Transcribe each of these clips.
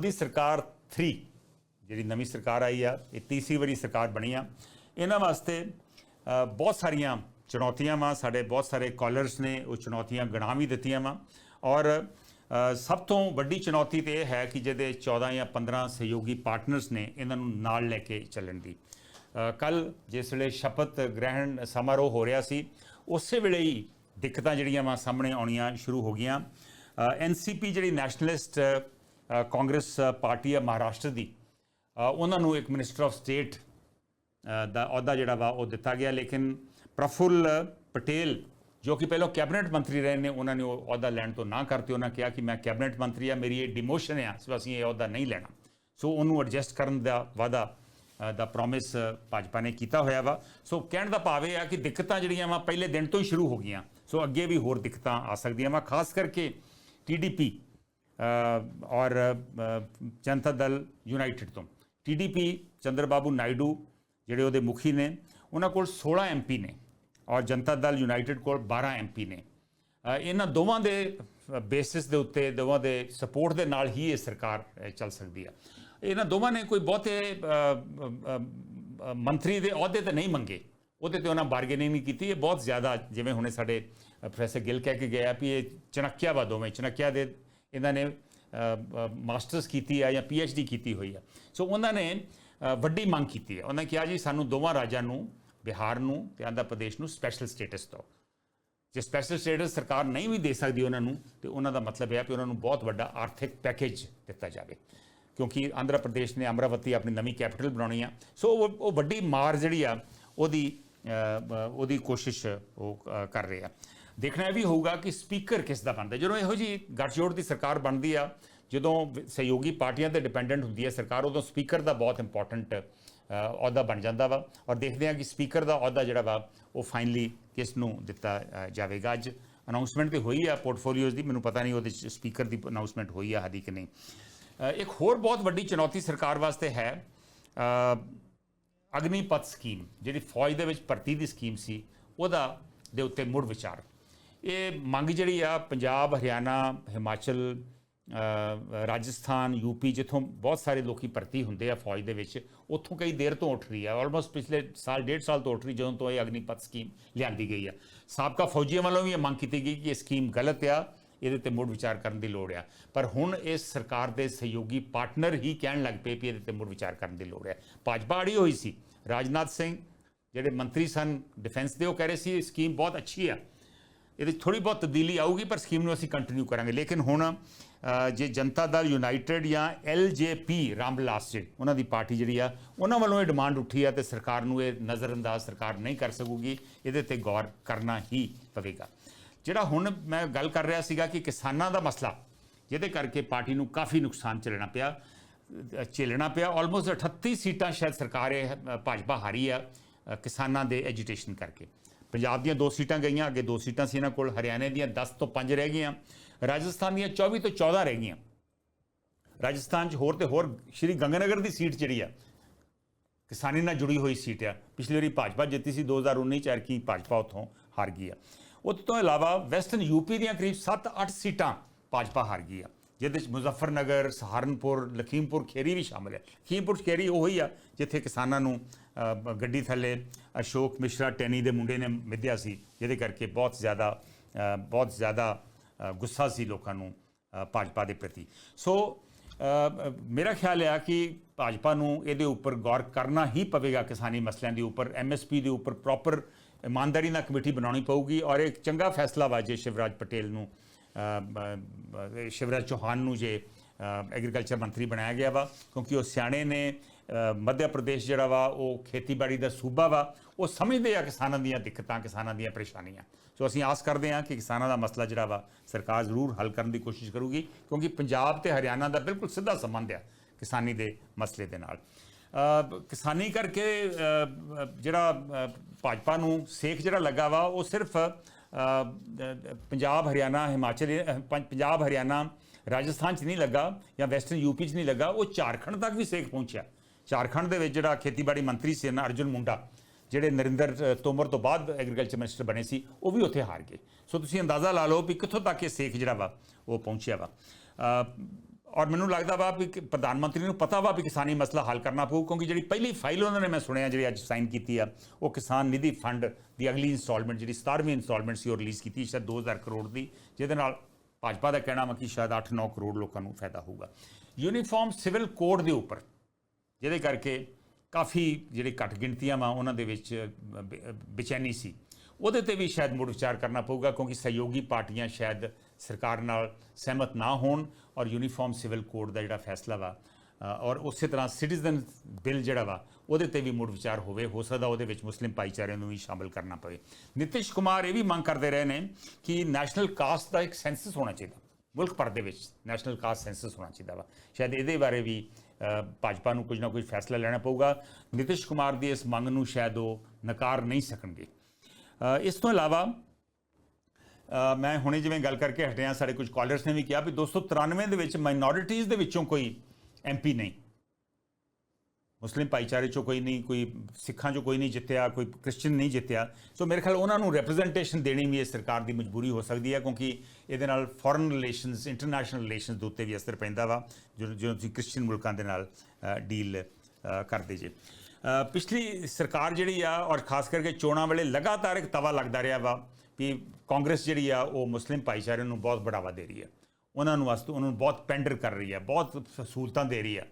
ਮੋਦੀ ਸਰਕਾਰ 3 ਜਿਹੜੀ ਨਵੀਂ ਸਰਕਾਰ ਆਈ ਆ, ਇਹ ਤੀਸਰੀ ਵਾਰੀ ਸਰਕਾਰ ਬਣੀ ਆ। ਇਹਨਾਂ ਵਾਸਤੇ ਬਹੁਤ ਸਾਰੀਆਂ ਚੁਣੌਤੀਆਂ ਵਾ, ਸਾਡੇ ਬਹੁਤ ਸਾਰੇ ਕਾਲਰਸ ਨੇ ਉਹ ਚੁਣੌਤੀਆਂ ਗਣਾ ਵੀ ਦਿੱਤੀਆਂ ਵਾ। ਔਰ ਸਭ ਤੋਂ ਵੱਡੀ ਚੁਣੌਤੀ ਤੇ ਇਹ ਹੈ ਕਿ ਜਿਹਦੇ 14 ਜਾਂ 15 ਸਹਿਯੋਗੀ ਪਾਰਟਨਰਸ ਨੇ ਇਹਨਾਂ ਨੂੰ ਨਾਲ ਲੈ ਕੇ ਚੱਲਣ ਦੀ। ਕੱਲ ਜਿਸ ਵੇਲੇ ਸ਼ਪਥ ਗ੍ਰਹਿਣ ਸਮਾਰੋਹ ਹੋ ਰਿਹਾ ਸੀ, ਉਸੇ ਵੇਲੇ ਹੀ ਦਿੱਕਤਾਂ ਜਿਹੜੀਆਂ ਵਾ ਸਾਹਮਣੇ ਆਉਣੀਆਂ ਸ਼ੁਰੂ ਹੋ ਗਈਆਂ। ਐਨਸੀਪੀ ਜਿਹੜੀ ਨੈਸ਼ਨਲਿਸਟ ਕਾਂਗਰਸ ਪਾਰਟੀ ਆ ਮਹਾਰਾਸ਼ਟਰ ਦੀ। ਉਹਨਾਂ ਨੂੰ ਇੱਕ ਮਿਨਿਸਟਰ ਆਫ ਸਟੇਟ ਦਾ ਅਹੁਦਾ ਜਿਹੜਾ ਵਾ ਉਹ ਦਿੱਤਾ ਗਿਆ। ਲੇਕਿਨ ਪ੍ਰਫੁੱਲ ਪਟੇਲ, ਜੋ ਕਿ ਪਹਿਲਾਂ ਕੈਬਨਿਟ ਮੰਤਰੀ ਰਹੇ ਨੇ, ਉਹਨਾਂ ਨੇ ਉਹ ਅਹੁਦਾ ਲੈਣ ਤੋਂ ਨਾ ਕਰਤੇ। ਉਹਨਾਂ ਕਿਹਾ ਕਿ ਮੈਂ ਕੈਬਨਿਟ ਮੰਤਰੀ ਆ ਮੇਰੀ ਇਹ ਡਿਮੋਸ਼ਨ ਆ ਸੋ ਅਸੀਂ ਇਹ ਅਹੁਦਾ ਨਹੀਂ ਲੈਣਾ। ਸੋ ਉਹਨੂੰ ਐਡਜਸਟ ਕਰਨ ਦਾ ਵਾਅਦਾ ਦਾ ਪ੍ਰੋਮਿਸ ਭਾਜਪਾ ਨੇ ਕੀਤਾ ਹੋਇਆ ਵਾ। ਸੋ ਕਹਿਣ ਦਾ ਭਾਵ ਇਹ ਆ ਕਿ ਦਿੱਕਤਾਂ ਜਿਹੜੀਆਂ ਵਾ, ਪਹਿਲੇ ਦਿਨ ਤੋਂ ਹੀ ਸ਼ੁਰੂ ਹੋ ਗਈਆਂ। ਸੋ ਅੱਗੇ ਵੀ ਹੋਰ ਦਿੱਕਤਾਂ ਆ ਸਕਦੀਆਂ ਵਾ। ਖਾਸ ਕਰਕੇ ਟੀਡੀਪੀ ਔਰ ਜਨਤਾ ਦਲ ਯੂਨਾਈਟਿਡ ਤੋਂ ਟੀਡੀਪੀ ਚੰਦਰਬਾਬੂ ਨਾਇਡੂ ਜਿਹੜੇ ਉਹਦੇ ਮੁਖੀ ਨੇ ਉਹਨਾਂ ਕੋਲ 16 ਐਮਪੀ ਨੇ ਔਰ ਜਨਤਾ ਦਲ ਯੂਨਾਈਟਿਡ ਕੋਲ 12 ਐਮਪੀ ਨੇ ਇਹਨਾਂ ਦੋਵਾਂ ਦੇ ਬੇਸਿਸ ਦੇ ਉੱਤੇ ਦੋਵਾਂ ਦੇ ਸਪੋਰਟ ਦੇ ਨਾਲ ਹੀ ਇਹ ਸਰਕਾਰ ਚੱਲ ਸਕਦੀ ਆ ਇਹਨਾਂ ਦੋਵਾਂ ਨੇ ਕੋਈ ਬਹੁਤੇ ਮੰਤਰੀ ਦੇ ਅਹੁਦੇ ਤੇ ਨਹੀਂ ਮੰਗੇ ਉਹਦੇ ਤੇ ਉਹਨਾਂ ਬਾਰਗੇਨਿੰਗ ਨਹੀਂ ਕੀਤੀ ਇਹ ਬਹੁਤ ਜ਼ਿਆਦਾ ਜਿਵੇਂ ਹੁਣੇ ਸਾਡੇ ਪ੍ਰੋਫੈਸਰ ਗਿੱਲ ਕਹਿ ਕੇ ਗਿਆ ਵੀ ਇਹ ਚਣਕਿਆ ਵਾ ਦੋਵੇਂ ਚਣਕਿਆ ਦੇ ਇਹਨਾਂ ਨੇ ਮਾਸਟਰਸ ਕੀਤੀ ਹੈ ਜਾਂ ਡੀ ਕੀਤੀ ਹੋਈ ਹੈ ਸੋ ਉਹਨਾਂ ਨੇ ਵੱਡੀ ਮੰਗ ਕੀਤੀ ਹੈ ਉਹਨਾਂ ਕਿਹਾ ਜੀ, ਸਾਨੂੰ ਦੋਵਾਂ ਰਾਜਾਂ ਨੂੰ, ਬਿਹਾਰ ਨੂੰ ਤੇ ਆਂਧਰਾ ਪ੍ਰਦੇਸ਼ ਨੂੰ ਸਪੈਸ਼ਲ ਸਟੇਟਸ ਦਿਓ। ਜੇ ਸਪੈਸ਼ਲ ਸਟੇਟਸ ਸਰਕਾਰ ਨਹੀਂ ਵੀ ਦੇ ਸਕਦੀ ਉਹਨਾਂ ਨੂੰ, ਤੇ ਉਹਨਾਂ ਦਾ ਮਤਲਬ ਇਹ ਹੈ ਕਿ ਉਹਨਾਂ ਨੂੰ ਬਹੁਤ ਵੱਡਾ ਆਰਥਿਕ ਪੈਕੇਜ ਦਿੱਤਾ ਜਾਵੇ। ਕਿਉਂਕਿ ਆਂਧਰਾ ਪ੍ਰਦੇਸ਼ ਨੇ ਅਮਰਾਵਤੀ ਆਪਣੀ ਨਵੀਂ ਕੈਪੀਟਲ ਬਣਾਉਣੀ ਆ। ਸੋ ਉਹ ਉਹ ਵੱਡੀ ਮਾਰ ਜਿਹੜੀ ਆ, ਉਹਦੀ ਉਹਦੀ ਕੋਸ਼ਿਸ਼ ਉਹ ਕਰ ਰਹੇ ਆ। ਦੇਖਣਾ ਇਹ ਵੀ ਹੋਊਗਾ ਕਿ ਸਪੀਕਰ ਕਿਸ ਦਾ ਬਣਦਾ ਜਦੋਂ ਇਹੋ ਜੀ ਗੱਠਜੋੜ ਦੀ ਸਰਕਾਰ ਬਣਦੀ ਆ ਜਦੋਂ ਸਹਿਯੋਗੀ ਪਾਰਟੀਆਂ ਤੇ ਡਿਪੈਂਡੈਂਟ ਹੁੰਦੀ ਹੈ ਸਰਕਾਰ ਉਦੋਂ ਸਪੀਕਰ ਦਾ ਬਹੁਤ ਇੰਪੋਰਟੈਂਟ ਅਹੁਦਾ ਬਣ ਜਾਂਦਾ ਵਾ। ਔਰ ਦੇਖਦੇ ਆ ਕਿ ਸਪੀਕਰ ਦਾ ਅਹੁਦਾ ਜਿਹੜਾ ਵਾ ਉਹ ਫਾਈਨਲੀ ਕਿਸ ਨੂੰ ਦਿੱਤਾ ਜਾਵੇਗਾ। ਅੱਜ ਅਨਾਉਂਸਮੈਂਟ ਤੇ ਹੋਈ ਆ ਪੋਰਟਫੋਲੀਓਜ਼ ਦੀ ਮੈਨੂੰ ਪਤਾ ਨਹੀਂ ਉਹਦੇ 'ਚ ਸਪੀਕਰ ਦੀ ਅਨਾਉਂਸਮੈਂਟ ਹੋਈ ਆ ਹਾਦੀ ਕਿ ਨਹੀਂ। ਇੱਕ ਹੋਰ ਬਹੁਤ ਵੱਡੀ ਚੁਣੌਤੀ ਸਰਕਾਰ ਵਾਸਤੇ ਹੈ ਅ, ਸਕੀਮ ਜਿਹੜੀ ਫੌਜ ਦੇ ਵਿੱਚ ਭਰਤੀ ਦੀ ਸਕੀਮ ਸੀ ਉਹਦਾ ਦੇ ਉੱਤੇ ਮੁੜ ਵਿਚਾਰ। ਇਹ ਮੰਗ ਜਿਹੜੀ ਆ ਪੰਜਾਬ ਹਰਿਆਣਾ ਹਿਮਾਚਲ ਅ, ਰਾਜਸਥਾਨ ਯੂਪੀ ਜਿੱਥੋਂ ਬਹੁਤ ਸਾਰੇ ਲੋਕੀ ਭਰਤੀ ਹੁੰਦੇ ਆ ਫੌਜ ਦੇ ਵਿੱਚ ਉੱਥੋਂ ਕਈ ਦੇਰ ਤੋਂ ਉੱਠ ਰਹੀ ਆ। ਆਲਮੋਸਟ ਪਿਛਲੇ ਸਾਲ ਡੇਢ ਸਾਲ ਤੋਂ ਉੱਠ ਰਹੀ ਜਦੋਂ ਤੋਂ ਇਹ ਅਗਨੀਪਥ ਸਕੀਮ ਲਿਆਂਦੀ ਗਈ ਆ। ਸਾਬਕਾ ਫੌਜੀਆਂ ਵੱਲੋਂ ਵੀ ਇਹ ਮੰਗ ਕੀਤੀ ਗਈ ਕਿ ਇਹ ਸਕੀਮ ਗਲਤ ਆ ਇਹਦੇ ਤੇ ਮੁੜ ਵਿਚਾਰ ਕਰਨ ਦੀ ਲੋੜ ਆ। ਪਰ ਹੁਣ ਇਸ ਸਰਕਾਰ ਦੇ ਸਹਿਯੋਗੀ ਪਾਰਟਨਰ ਹੀ ਕਹਿਣ ਲੱਗ ਪਏ ਕਿ ਇਹਦੇ ਤੇ ਮੁੜ ਵਿਚਾਰ ਕਰਨ ਦੀ ਲੋੜ ਹੈ ਭਾਜਪਾ ਅੜੀ ਹੋਈ ਸੀ। ਰਾਜਨਾਥ ਸਿੰਘ ਜਿਹੜੇ ਮੰਤਰੀ ਸਨ ਡਿਫੈਂਸ ਦੇ ਉਹ ਕਹਿ ਰਹੇ ਸੀ ਇਹ ਸਕੀਮ ਬਹੁਤ ਅੱਛੀ ਆ। ਇਹਦੇ ਥੋੜੀ ਬਹੁਤ ਤਬਦੀਲੀ ਆਊਗੀ, ਪਰ ਸਕੀਮ ਨੂੰ ਅਸੀਂ ਕੰਟੀਨਿਊ ਕਰਾਂਗੇ। ਲੇਕਿਨ ਹੁਣ ਜੇ ਜਨਤਾ ਦਲ ਯੂਨਾਈਟਿਡ ਜਾਂ ਐਲਜੇਪੀ ਰਾਮਬਿਲਾਸ ਜੀ, ਉਹਨਾਂ ਦੀ ਪਾਰਟੀ ਜਿਹੜੀ ਆ, ਉਹਨਾਂ ਵੱਲੋਂ ਇਹ ਡਿਮਾਂਡ ਉੱਠੀ ਆ ਤੇ ਸਰਕਾਰ ਨੂੰ ਇਹ ਨਜ਼ਰਅੰਦਾਜ਼ ਸਰਕਾਰ ਨਹੀਂ ਕਰ ਸਕੂਗੀ। ਇਹਦੇ ਤੇ ਗੌਰ ਕਰਨਾ ਹੀ ਪਵੇਗਾ। ਜਿਹੜਾ ਹੁਣ ਮੈਂ ਗੱਲ ਕਰ ਰਿਹਾ ਸੀਗਾ ਕਿ ਕਿਸਾਨਾਂ ਦਾ ਮਸਲਾ, ਜਿਹਦੇ ਕਰਕੇ ਪਾਰਟੀ ਨੂੰ ਕਾਫੀ ਨੁਕਸਾਨ ਝੱਲਣਾ ਪਿਆ ਝੇਲਣਾ ਪਿਆ। ਆਲਮੋਸਟ 38 ਸੀਟਾਂ ਸ਼ਾਇਦ ਸਰਕਾਰ ਇਹ ਭਾਜਪਾ ਹਾਰੀ ਆ ਕਿਸਾਨਾਂ ਦੇ ਐਜੀਟੇਸ਼ਨ ਕਰਕੇ। ਪੰਜਾਬ ਦੀਆਂ ਦੋ ਸੀਟਾਂ ਗਈਆਂ, ਅੱਗੇ ਦੋ ਸੀਟਾਂ ਸੀ ਇਹਨਾਂ ਕੋਲ, ਹਰਿਆਣੇ ਦੀਆਂ 10 ਤੋਂ 5 ਰਹਿ ਗਈਆਂ। ਰਾਜਸਥਾਨ ਦੀਆਂ 24 ਤੋਂ 14 ਰਹਿ ਗਈਆਂ। ਰਾਜਸਥਾਨ 'ਚ ਹੋਰ ਤੇ ਹੋਰ ਸ਼੍ਰੀ ਗੰਗਨਗਰ ਦੀ ਸੀਟ ਜਿਹੜੀ ਆ, ਕਿਸਾਨੀ ਨਾਲ ਜੁੜੀ ਹੋਈ ਸੀਟ ਆ। ਪਿਛਲੀ ਵਾਰੀ ਭਾਜਪਾ ਜਿੱਤੀ ਸੀ 2019 ਚ ਅਰਕੀ ਭਾਜਪਾ ਉੱਥੋਂ ਹਾਰ ਗਈ ਆ। ਉਹ ਤੋਂ ਇਲਾਵਾ ਵੈਸਟਰਨ ਯੂਪੀ ਦੀਆਂ ਕਰੀਬ 7-8 ਸੀਟਾਂ ਭਾਜਪਾ ਹਾਰ ਗਈ ਆ। ਜਿਹਦੇ ਵਿੱਚ ਮੁਜ਼ੱਫਰਨਗਰ, ਸਹਾਰਨਪੁਰ, ਲਖੀਮਪੁਰ ਖੇਰੀ ਵੀ ਸ਼ਾਮਲ ਹੈ। ਲਖੀਮਪੁਰ ਖੇਰੀ ਉਹੀ ਆ, ਜਿੱਥੇ ਕਿਸਾਨਾਂ ਨੂੰ ਗੱਡੀ ਥੱਲੇ ਅਸ਼ੋਕ ਮਿਸ਼ਰਾ ਟੈਨੀ ਦੇ ਮੁੰਡੇ ਨੇ ਮਿੱਧਿਆ ਸੀ, ਜਿਹਦੇ ਕਰਕੇ ਬਹੁਤ ਜ਼ਿਆਦਾ ਬਹੁਤ ਜ਼ਿਆਦਾ ਗੁੱਸਾ ਸੀ ਲੋਕਾਂ ਨੂੰ ਭਾਜਪਾ ਦੇ ਪ੍ਰਤੀ। ਸੋ ਮੇਰਾ ਖਿਆਲ ਹੈ ਕਿ ਭਾਜਪਾ ਨੂੰ ਇਹਦੇ ਉੱਪਰ ਗੌਰ ਕਰਨਾ ਹੀ ਪਵੇਗਾ ਕਿਸਾਨੀ ਮਸਲਿਆਂ ਦੇ ਉੱਪਰ ਐਮਐਸਪੀ ਦੇ ਉੱਪਰ ਪ੍ਰੋਪਰ ਇਮਾਨਦਾਰੀ ਨਾਲ ਕਮੇਟੀ ਬਣਾਉਣੀ ਪਊਗੀ ਔਰ ਇੱਕ ਚੰਗਾ ਫੈਸਲਾ ਵਾ ਜੇ ਸ਼ਿਵਰਾਜ ਪਟੇਲ ਨੂੰ ਸ਼ਿਵਰਾਜ ਚੌਹਾਨ ਨੂੰ ਜੇ ਐਗਰੀਕਲਚਰ ਮੰਤਰੀ ਬਣਾਇਆ ਗਿਆ ਵਾ, ਕਿਉਂਕਿ ਉਹ ਸਿਆਣੇ ਨੇ ਮੱਧ ਪ੍ਰਦੇਸ਼ ਜਿਹੜਾ ਵਾ, ਉਹ ਖੇਤੀਬਾੜੀ ਦਾ ਸੂਬਾ ਵਾ, ਉਹ ਸਮਝਦੇ ਆ ਕਿਸਾਨਾਂ ਦੀਆਂ ਦਿੱਕਤਾਂ, ਕਿਸਾਨਾਂ ਦੀਆਂ ਪਰੇਸ਼ਾਨੀਆਂ। ਸੋ ਅਸੀਂ ਆਸ ਕਰਦੇ ਹਾਂ ਕਿ ਕਿਸਾਨਾਂ ਦਾ ਮਸਲਾ ਜਿਹੜਾ ਵਾ, ਸਰਕਾਰ ਜ਼ਰੂਰ ਹੱਲ ਕਰਨ ਦੀ ਕੋਸ਼ਿਸ਼ ਕਰੂਗੀ, ਕਿਉਂਕਿ ਪੰਜਾਬ ਤੇ ਹਰਿਆਣਾ ਦਾ ਬਿਲਕੁਲ ਸਿੱਧਾ ਸੰਬੰਧ ਆ ਕਿਸਾਨੀ ਦੇ ਮਸਲੇ ਦੇ ਨਾਲ। ਕਿਸਾਨੀ ਕਰਕੇ ਜਿਹੜਾ ਭਾਜਪਾ ਨੂੰ ਸੇਖ ਜਿਹੜਾ ਲੱਗਾ ਵਾ, ਉਹ ਸਿਰਫ ਪੰਜਾਬ, ਹਰਿਆਣਾ, ਹਿਮਾਚਲ ਪੰਜਾਬ, ਹਰਿਆਣਾ, ਰਾਜਸਥਾਨ 'ਚ ਨਹੀਂ ਲੱਗਾ ਜਾਂ ਵੈਸਟਰਨ ਯੂਪੀ 'ਚ ਨਹੀਂ ਲੱਗਾ, ਉਹ ਝਾਰਖੰਡ ਤੱਕ ਵੀ ਸੇਕ ਪਹੁੰਚਿਆ। ਝਾਰਖੰਡ ਦੇ ਵਿੱਚ ਜਿਹੜਾ ਖੇਤੀਬਾੜੀ ਮੰਤਰੀ ਸੀ ਨਾ ਅਰਜੁਨ ਮੁੰਡਾ, ਜਿਹੜੇ ਨਰਿੰਦਰ ਤੋਮਰ ਤੋਂ ਬਾਅਦ ਐਗਰੀਕਲਚਰ ਮਿਨਿਸਟਰ ਬਣੇ ਸੀ, ਉਹ ਵੀ ਉੱਥੇ ਹਾਰ ਗਏ। ਸੋ ਤੁਸੀਂ ਅੰਦਾਜ਼ਾ ਲਾ ਲਓ ਵੀ ਕਿੱਥੋਂ ਤੱਕ ਇਹ ਸੇਖ ਜਿਹੜਾ ਵਾ, ਉਹ ਪਹੁੰਚਿਆ ਵਾ। ਔਰ ਮੈਨੂੰ ਲੱਗਦਾ ਵਾ ਕਿ ਪ੍ਰਧਾਨ ਮੰਤਰੀ ਨੂੰ ਪਤਾ ਵਾ ਵੀ ਕਿਸਾਨੀ ਮਸਲਾ ਹੱਲ ਕਰਨਾ ਪਊ, ਕਿਉਂਕਿ ਜਿਹੜੀ ਪਹਿਲੀ ਫਾਈਲ ਉਹਨਾਂ ਨੇ ਮੈਂ ਸੁਣਿਆ, ਜਿਹੜੀ ਅੱਜ ਸਾਈਨ ਕੀਤੀ ਆ, ਉਹ ਕਿਸਾਨ ਨਿਧੀ ਫੰਡ ਦੀ ਅਗਲੀ ਇਨਸਟਾਲਮੈਂਟ ਜਿਹੜੀ 17ਵੀਂ ਇਨਸਟਾਲਮੈਂਟ ਸੀ, ਉਹ ਰਿਲੀਜ਼ ਕੀਤੀ, ਸ਼ਾਇਦ 2000 ਕਰੋੜ ਦੀ, ਜਿਹਦੇ ਨਾਲ ਭਾਜਪਾ ਦਾ ਕਹਿਣਾ ਵਾ ਕਿ ਸ਼ਾਇਦ 8-9 ਕਰੋੜ ਲੋਕਾਂ ਨੂੰ ਫਾਇਦਾ ਹੋਊਗਾ। ਯੂਨੀਫਾਰਮ ਸਿਵਲ ਕੋਡ ਦੇ ਉੱਪਰ, ਜਿਹਦੇ ਕਰਕੇ ਕਾਫੀ ਜਿਹੜੇ ਘੱਟ ਗਿਣਤੀਆਂ ਵਾ, ਉਹਨਾਂ ਦੇ ਵਿੱਚ ਬੇ- ਬੇਚੈਨੀ ਸੀ। ਉਹਦੇ ਤੇ ਵੀ ਸ਼ਾਇਦ ਮੁੜ ਵਿਚਾਰ ਕਰਨਾ ਪਊਗਾ, ਕਿਉਂਕਿ ਸਹਿਯੋਗੀ ਪਾਰਟੀਆਂ ਸ਼ਾਇਦ ਸਰਕਾਰ ਨਾਲ ਸਹਿਮਤ ਨਾ ਹੋਣ ਔਰ ਯੂਨੀਫਾਰਮ ਸਿਵਲ ਕੋਡ ਦਾ ਜਿਹੜਾ ਫੈਸਲਾ ਵਾ ਔਰ ਉਸੇ ਤਰ੍ਹਾਂ ਸਿਟੀਜ਼ਨ ਬਿੱਲ ਜਿਹੜਾ ਵਾ, ਉਹਦੇ ਤੇ ਵੀ ਮੁੜ ਵਿਚਾਰ ਹੋਵੇ, ਹੋ ਸਕਦਾ ਉਹਦੇ ਵਿੱਚ ਮੁਸਲਿਮ ਭਾਈਚਾਰੇ ਨੂੰ ਵੀ ਸ਼ਾਮਲ ਕਰਨਾ ਪਵੇ। ਨਿਤਿਸ਼ ਕੁਮਾਰ ਇਹ ਵੀ ਮੰਗ ਕਰਦੇ ਰਹੇ ਨੇ ਕਿ ਨੈਸ਼ਨਲ ਕਾਸਟ ਦਾ ਇੱਕ ਸੈਂਸਸ ਹੋਣਾ ਚਾਹੀਦਾ, ਮੁਲਕ ਭਰ ਦੇ ਵਿੱਚ ਨੈਸ਼ਨਲ ਕਾਸਟ ਸੈਂਸਸ ਹੋਣਾ ਚਾਹੀਦਾ ਵਾ। ਸ਼ਾਇਦ ਇਹਦੇ ਬਾਰੇ ਵੀ ਭਾਜਪਾ ਨੂੰ ਕੁਝ ਨਾ ਕੁਝ ਫੈਸਲਾ ਲੈਣਾ ਪਊਗਾ। ਨਿਤਿਸ਼ ਕੁਮਾਰ ਦੀ ਇਸ ਮੰਗ ਨੂੰ ਸ਼ਾਇਦ ਉਹ ਨਕਾਰ ਨਹੀਂ ਸਕਣਗੇ। ਇਸ ਤੋਂ ਇਲਾਵਾ ਮੈਂ ਹੁਣੇ ਜਿਵੇਂ ਗੱਲ ਕਰਕੇ ਹਟਿਆ, ਸਾਡੇ ਕੁਝ ਕਾਲਰਸ ਨੇ ਵੀ ਕਿਹਾ ਵੀ 293 ਦੇ ਵਿੱਚ ਮਾਈਨੋਰਿਟੀਜ਼ ਦੇ ਵਿੱਚੋਂ ਕੋਈ ਐਮਪੀ ਨਹੀਂ। ਮੁਸਲਿਮ ਭਾਈਚਾਰੇ ਚੋਂ ਕੋਈ ਨਹੀਂ, ਕੋਈ ਸਿੱਖਾਂ ਚੋਂ ਕੋਈ ਨਹੀਂ ਜਿੱਤਿਆ, ਕੋਈ ਕ੍ਰਿਸਚੀਅਨ ਨਹੀਂ ਜਿੱਤਿਆ। ਸੋ ਮੇਰੇ ਖਿਆਲ ਉਹਨਾਂ ਨੂੰ ਰਿਪਰੈਜ਼ੈਂਟੇਸ਼ਨ ਦੇਣੀ ਵੀ ਇਹ ਸਰਕਾਰ ਦੀ ਮਜਬੂਰੀ ਹੋ ਸਕਦੀ ਹੈ ਕਿਉਂਕਿ ਇਹਦੇ ਨਾਲ ਫੋਰਨ ਰਿਲੇਸ਼ਨਸ ਇੰਟਰਨੈਸ਼ਨਲ ਰਿਲੇਸ਼ਨਸ ਦੇ ਉੱਤੇ ਵੀ ਅਸਰ ਪੈਂਦਾ ਵਾ ਜਦੋਂ ਜਦੋਂ ਤੁਸੀਂ ਕ੍ਰਿਸਚੀਅਨ ਮੁਲਕਾਂ ਦੇ ਨਾਲ ਡੀਲ ਕਰਦੇ ਜੇ। ਪਿਛਲੀ ਸਰਕਾਰ ਜਿਹੜੀ ਆ ਔਰ ਖਾਸ ਕਰਕੇ ਚੋਣਾਂ ਵੇਲੇ ਲਗਾਤਾਰ ਇੱਕ ਤਵਾ ਲੱਗਦਾ ਰਿਹਾ ਵਾ ਵੀ ਕਾਂਗਰਸ ਜਿਹੜੀ ਆ ਉਹ ਮੁਸਲਿਮ ਭਾਈਚਾਰੇ ਨੂੰ ਬਹੁਤ ਬੜਾਵਾ ਦੇ ਰਹੀ ਹੈ ਉਹਨਾਂ ਨੂੰ ਵਾਸਤੇ ਉਹਨਾਂ ਨੂੰ ਬਹੁਤ ਪੈਂਡਰ ਕਰ ਰਹੀ ਹੈ ਬਹੁਤ ਸਹੂਲਤਾਂ ਦੇ ਰਹੀ ਹੈ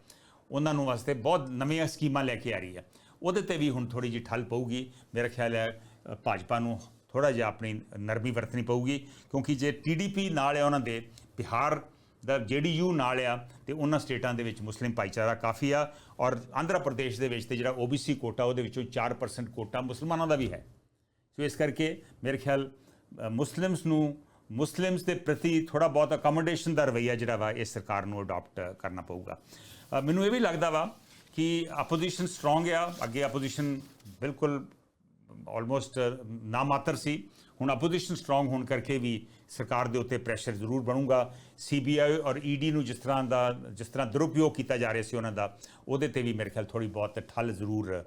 ਉਹਨਾਂ ਨੂੰ ਵਾਸਤੇ ਬਹੁਤ ਨਵੀਆਂ ਸਕੀਮਾਂ ਲੈ ਕੇ ਆ ਰਹੀ ਹੈ ਉਹਦੇ ਤੇ ਵੀ ਹੁਣ ਥੋੜੀ ਜਿਹੀ ਠੱਲ ਪਊਗੀ। ਮੇਰਾ ਖਿਆਲ ਹੈ ਭਾਜਪਾ ਨੂੰ ਥੋੜਾ ਜਿਹਾ ਆਪਣੀ ਨਰਮੀ ਵਰਤਣੀ ਪਊਗੀ ਕਿਉਂਕਿ ਜੇ ਟੀਡੀਪੀ ਨਾਲ ਹੈ ਉਹਨਾਂ ਦੇ, ਬਿਹਾਰ ਦਾ ਜੇਡੀਯੂ ਨਾਲ ਆ ਤੇ ਉਹਨਾਂ ਸਟੇਟਾਂ ਦੇ ਵਿੱਚ ਮੁਸਲਿਮ ਭਾਈਚਾਰਾ ਕਾਫੀ ਆ ਔਰ ਆਂਧਰਾ ਪ੍ਰਦੇਸ਼ ਦੇ ਵਿੱਚ ਤੇ ਜਿਹੜਾ ਓਬੀਸੀ ਕੋਟਾ ਉਹਦੇ ਵਿੱਚੋਂ 4% ਕੋਟਾ ਮੁਸਲਮਾਨਾਂ ਦਾ ਵੀ ਹੈ। ਸੋ ਇਸ ਕਰਕੇ ਮੇਰੇ ਖਿਆਲ ਮੁਸਲਿਮਸ ਨੂੰ, ਮੁਸਲਿਮਸ ਦੇ ਪ੍ਰਤੀ ਥੋੜਾ ਬਹੁਤ ਅਕਮੋਡੇਸ਼ਨ ਦਾ ਰਵਈਆ ਜਿਹੜਾ ਵਾ ਇਹ ਸਰਕਾਰ ਨੂੰ ਅਡਾਪਟ ਕਰਨਾ ਪਊਗਾ। ਮੈਨੂੰ ਇਹ ਵੀ ਲੱਗਦਾ ਵਾ ਕਿ ਆਪੋਜੀਸ਼ਨ ਸਟਰੋਂਗ ਆ, ਅੱਗੇ ਆਪੋਜੀਸ਼ਨ ਬਿਲਕੁਲ ਆਲਮੋਸਟ ਨਾਮਾਤਰ ਸੀ। ਹੁਣ ਆਪੋਜੀਸ਼ਨ ਸਟਰੋਂਗ ਹੋਣ ਕਰਕੇ ਵੀ ਸਰਕਾਰ ਦੇ ਉੱਤੇ ਪ੍ਰੈਸ਼ਰ ਜ਼ਰੂਰ ਬਣੂਗਾ। ਸੀਬੀਆਈ ਔਰ ਈਡੀ ਨੂੰ ਜਿਸ ਤਰ੍ਹਾਂ ਦਾ ਜਿਸ ਤਰ੍ਹਾਂ ਦੁਰਉਪਯੋਗ ਕੀਤਾ ਜਾ ਰਿਹਾ ਸੀ ਉਹਨਾਂ ਦਾ ਉਹਦੇ ਤੇ ਵੀ ਮੇਰੇ ਖਿਆਲ ਥੋੜੀ ਬਹੁਤ ਠੱਲ ਜ਼ਰੂਰ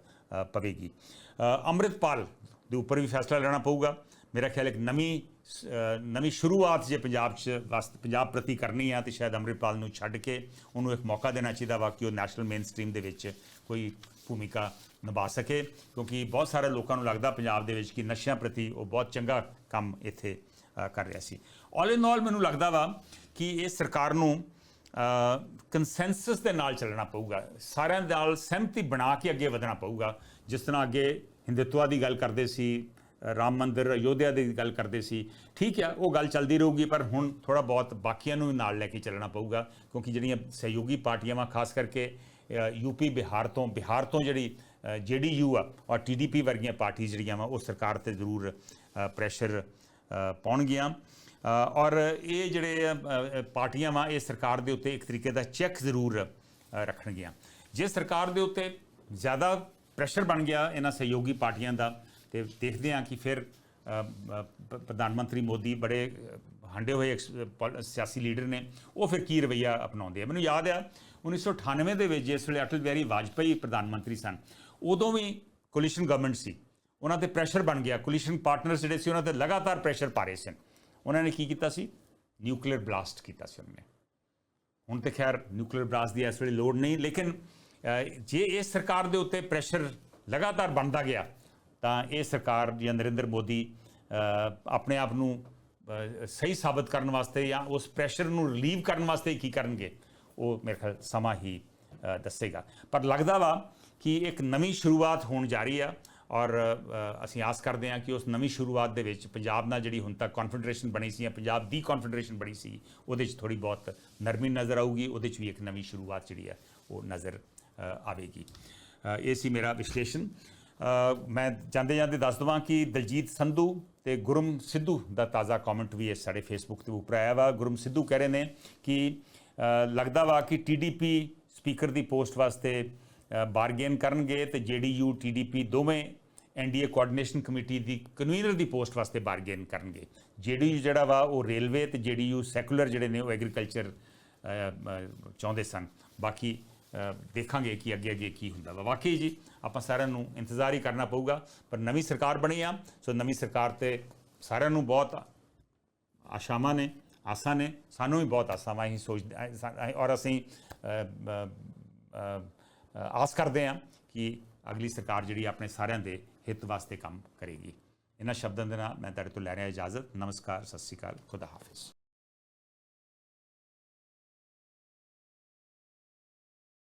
ਪਵੇਗੀ। ਅ, ਅੰਮ੍ਰਿਤਪਾਲ ਦੇ ਉੱਪਰ ਵੀ ਫੈਸਲਾ ਲੈਣਾ ਪਊਗਾ। ਮੇਰਾ ਖਿਆਲ ਇੱਕ ਨਵੀਂ ਅ, ਨਵੀਂ ਸ਼ੁਰੂਆਤ ਜੇ ਪੰਜਾਬ 'ਚ ਵਾਸਤੇ ਪੰਜਾਬ ਪ੍ਰਤੀ ਕਰਨੀ ਆ ਤੇ ਸ਼ਾਇਦ ਅੰਮ੍ਰਿਤਪਾਲ ਨੂੰ ਛੱਡ ਕੇ ਉਹਨੂੰ ਇੱਕ ਮੌਕਾ ਦੇਣਾ ਚਾਹੀਦਾ ਵਾ ਕਿ ਉਹ ਨੈਸ਼ਨਲ ਮੇਨ ਸਟ੍ਰੀਮ ਦੇ ਵਿੱਚ ਕੋਈ ਭੂਮਿਕਾ ਨਿਭਾ ਸਕੇ। ਕਿਉਂਕਿ ਬਹੁਤ ਸਾਰੇ ਲੋਕਾਂ ਨੂੰ ਲੱਗਦਾ ਪੰਜਾਬ ਦੇ ਵਿੱਚ ਕਿ ਨਸ਼ਿਆਂ ਪ੍ਰਤੀ ਉਹ ਬਹੁਤ ਚੰਗਾ ਕੰਮ ਇੱਥੇ ਕਰ ਰਿਹਾ ਸੀ। ਆਲ ਇਨ ਆਲ ਮੈਨੂੰ ਲੱਗਦਾ ਵਾ ਕਿ ਇਹ ਸਰਕਾਰ ਨੂੰ ਕੰਸੈਂਸਸ ਦੇ ਨਾਲ ਚੱਲਣਾ ਪਊਗਾ। ਸਾਰਿਆਂ ਦੇ ਨਾਲ ਸਹਿਮਤੀ ਬਣਾ ਕੇ ਅੱਗੇ ਵਧਣਾ ਪਊਗਾ। ਜਿਸ ਤਰ੍ਹਾਂ ਅੱਗੇ ਹਿੰਦੂਤਵਾ ਦੀ ਗੱਲ ਕਰਦੇ ਸੀ ਰਾਮ ਮੰਦਿਰ ਅਯੋਧਿਆ ਦੀ ਗੱਲ ਕਰਦੇ ਸੀ, ਠੀਕ ਆ, ਉਹ ਗੱਲ ਚੱਲਦੀ ਰਹੂਗੀ, ਪਰ ਹੁਣ ਥੋੜਾ ਬਹੁਤ ਬਾਕੀਆਂ ਨੂੰ ਵੀ ਨਾਲ ਲੈ ਕੇ ਚੱਲਣਾ ਪਊਗਾ, ਕਿਉਂਕਿ ਜਿਹੜੀਆਂ ਸਹਿਯੋਗੀ ਪਾਰਟੀਆਂ ਵਾ, ਖਾਸ ਕਰਕੇ ਯੂਪੀ ਬਿਹਾਰ ਤੋਂ ਬਿਹਾਰ ਤੋਂ ਜਿਹੜੀ ਜੇਡੀਯੂ ਆ, ਔਰ ਟੀਡੀਪੀ ਵਰਗੀਆਂ ਪਾਰਟੀ ਜਿਹੜੀਆਂ ਵਾ, ਉਹ ਸਰਕਾਰ ਤੇ ਜ਼ਰੂਰ ਪ੍ਰੈਸ਼ਰ ਪਾਉਣਗੀਆਂ ਔਰ ਇਹ ਜਿਹੜੇ ਪਾਰਟੀਆਂ ਵਾ, ਇਹ ਸਰਕਾਰ ਦੇ ਉੱਤੇ ਇੱਕ ਤਰੀਕੇ ਦਾ ਚੈੱਕ ਜ਼ਰੂਰ ਰੱਖਣਗੀਆਂ ਜੇ ਸਰਕਾਰ ਦੇ ਉੱਤੇ ਜ਼ਿਆਦਾ ਪ੍ਰੈਸ਼ਰ ਬਣ ਗਿਆ ਇਹਨਾਂ ਸਹਿਯੋਗੀ ਪਾਰਟੀਆਂ ਦਾ, ਤੇ ਦੇਖਦੇ ਹਾਂ ਕਿ ਫਿਰ ਪ੍ਰਧਾਨ ਮੰਤਰੀ ਮੋਦੀ ਬੜੇ ਹੰਡੇ ਹੋਏ ਐਕਸ- ਸਿਆਸੀ ਲੀਡਰ ਨੇ, ਉਹ ਫਿਰ ਕੀ ਰਵਈਆ ਅਪਣਾਉਂਦੇ ਆ? ਮੈਨੂੰ ਯਾਦ ਆ 1998 ਦੇ ਵਿੱਚ ਜਿਸ ਵੇਲੇ ਅਟਲ ਬਿਹਾਰੀ ਵਾਜਪਾਈ ਪ੍ਰਧਾਨ ਮੰਤਰੀ ਸਨ, ਉਦੋਂ ਵੀ ਕੋਲੀਸ਼ਨ ਗਵਰਨਮੈਂਟ ਸੀ। ਉਹਨਾਂ ਤੇ ਪ੍ਰੈਸ਼ਰ ਬਣ ਗਿਆ। ਕੋਲੀਸ਼ਨ ਪਾਰਟਨਰਸ ਜਿਹੜੇ ਸੀ, ਉਹਨਾਂ ਤੇ ਲਗਾਤਾਰ ਪ੍ਰੈਸ਼ਰ ਪਾ ਰਹੇ ਸਨ। ਉਹਨਾਂ ਨੇ ਕੀ ਕੀਤਾ ਸੀ? ਨਿਊਕਲੀਅਰ ਬਲਾਸਟ ਕੀਤਾ ਸੀ ਉਹਨਾਂ ਨੇ। ਹੁਣ ਤੇ ਖੈਰ ਨਿਊਕਲੀਅਰ ਬਲਾਸਟ ਦੀ ਇਸ ਵੇਲੇ ਲੋੜ ਨਹੀਂ, ਲੇਕਿਨ ਜੇ ਇਸ ਸਰਕਾਰ ਦੇ ਉੱਤੇ ਪ੍ਰੈਸ਼ਰ ਲਗਾਤਾਰ ਬਣਦਾ ਗਿਆ, ਤਾਂ ਇਹ ਸਰਕਾਰ ਜਾਂ ਨਰਿੰਦਰ ਮੋਦੀ ਆਪਣੇ ਆਪ ਨੂੰ ਸਹੀ ਸਾਬਤ ਕਰਨ ਵਾਸਤੇ ਜਾਂ ਉਸ ਪ੍ਰੈਸ਼ਰ ਨੂੰ ਰਿਲੀਵ ਕਰਨ ਵਾਸਤੇ ਕੀ ਕਰਨਗੇ, ਉਹ ਮੇਰੇ ਖਿਆਲ ਸਮਾਂ ਹੀ ਦੱਸੇਗਾ। ਪਰ ਲੱਗਦਾ ਵਾ ਕਿ ਇੱਕ ਨਵੀਂ ਸ਼ੁਰੂਆਤ ਹੋਣ ਜਾ ਰਹੀ ਆ। ਔਰ ਅਸੀਂ ਆਸ ਕਰਦੇ ਹਾਂ ਕਿ ਉਸ ਨਵੀਂ ਸ਼ੁਰੂਆਤ ਦੇ ਵਿੱਚ ਪੰਜਾਬ ਨਾਲ ਜਿਹੜੀ ਹੁਣ ਤੱਕ ਕਨਫੈਡਰੇਸ਼ਨ ਬਣੀ ਸੀ ਜਾਂ ਪੰਜਾਬ ਦੀ ਕਨਫੈਡਰੇਸ਼ਨ ਬਣੀ ਸੀ, ਉਹਦੇ 'ਚ ਥੋੜੀ ਬਹੁਤ ਨਰਮੀ ਨਜ਼ਰ ਆਊਗੀ, ਉਹਦੇ 'ਚ ਵੀ ਇੱਕ ਨਵੀਂ ਸ਼ੁਰੂਆਤ ਜਿਹੜੀ ਹੈ, ਉਹ ਨਜ਼ਰ ਆਵੇਗੀ। ਇਹ ਸੀ ਮੇਰਾ ਵਿਸ਼ਲੇਸ਼ਣ। ਮੈਂ ਜਾਂਦੇ ਜਾਂਦੇ ਦੱਸ ਦਵਾਂ ਕਿ ਦਲਜੀਤ ਸੰਧੂ ਤੇ ਗੁਰਮ ਸਿੱਧੂ ਦਾ ਤਾਜ਼ਾ ਕਮੈਂਟ ਵੀ ਇਸ ਸਾਡੇ ਫੇਸਬੁੱਕ ਤੇ ਉੱਪਰ ਆਇਆ ਵਾ। ਗੁਰਮ ਸਿੱਧੂ ਕਹਿ ਰਹੇ ਨੇ ਕਿ ਲੱਗਦਾ ਵਾ ਕਿ ਟੀਡੀਪੀ ਸਪੀਕਰ ਦੀ ਪੋਸਟ ਵਾਸਤੇ ਬਾਰਗੇਨ ਕਰਨਗੇ ਤੇ ਜੇਡੀਯੂ ਟੀਡੀਪੀ ਦੋਵੇਂ ਐਨਡੀਏ ਕੋਆਰਡੀਨੇਸ਼ਨ ਕਮੇਟੀ ਦੀ ਕਨਵੀਨਰ ਦੀ ਪੋਸਟ ਵਾਸਤੇ ਬਾਰਗੇਨ ਕਰਨਗੇ। ਜੇਡੀਯੂ ਜਿਹੜਾ ਵਾ ਉਹ ਰੇਲਵੇ ਤੇ ਜੇਡੀਯੂ ਸੈਕੂਲਰ ਜਿਹੜੇ ਨੇ ਉਹ ਐਗਰੀਕਲਚਰ ਚਾਹੁੰਦੇ ਸਨ। ਬਾਕੀ ਦੇਖਾਂਗੇ ਕਿ ਅੱਗੇ ਅੱਗੇ ਕੀ ਹੁੰਦਾ ਵਾ। ਵਾਕਈ ਜੀ, ਆਪਾਂ ਸਾਰਿਆਂ ਨੂੰ ਇੰਤਜ਼ਾਰ ਹੀ ਕਰਨਾ ਪਊਗਾ, ਪਰ ਨਵੀਂ ਸਰਕਾਰ ਬਣੀ ਆ, ਸੋ ਨਵੀਂ ਸਰਕਾਰ ਤੇ ਸਾਰਿਆਂ ਨੂੰ ਬਹੁਤ ਆਸ਼ਾਵਾਂ ਨੇ, ਆਸਾਂ ਨੇ, ਸਾਨੂੰ ਵੀ ਬਹੁਤ ਆਸਾਂ ਵਾ ਅਸੀਂ ਸੋਚਦੇ ਔਰ ਅਸੀਂ ਆਸ ਕਰਦੇ ਹਾਂ ਕਿ ਅਗਲੀ ਸਰਕਾਰ ਜਿਹੜੀ ਆਪਣੇ ਸਾਰਿਆਂ ਦੇ ਹਿੱਤ ਵਾਸਤੇ ਕੰਮ ਕਰੇਗੀ। ਇਹਨਾਂ ਸ਼ਬਦਾਂ ਦੇ ਨਾਲ ਮੈਂ ਤੁਹਾਡੇ ਤੋਂ ਲੈ ਰਿਹਾ ਇਜਾਜ਼ਤ। ਨਮਸਕਾਰ, ਸਤਿ ਸ਼੍ਰੀ ਅਕਾਲ। ਖੁਦਾ ਹਾਫਿਜ਼।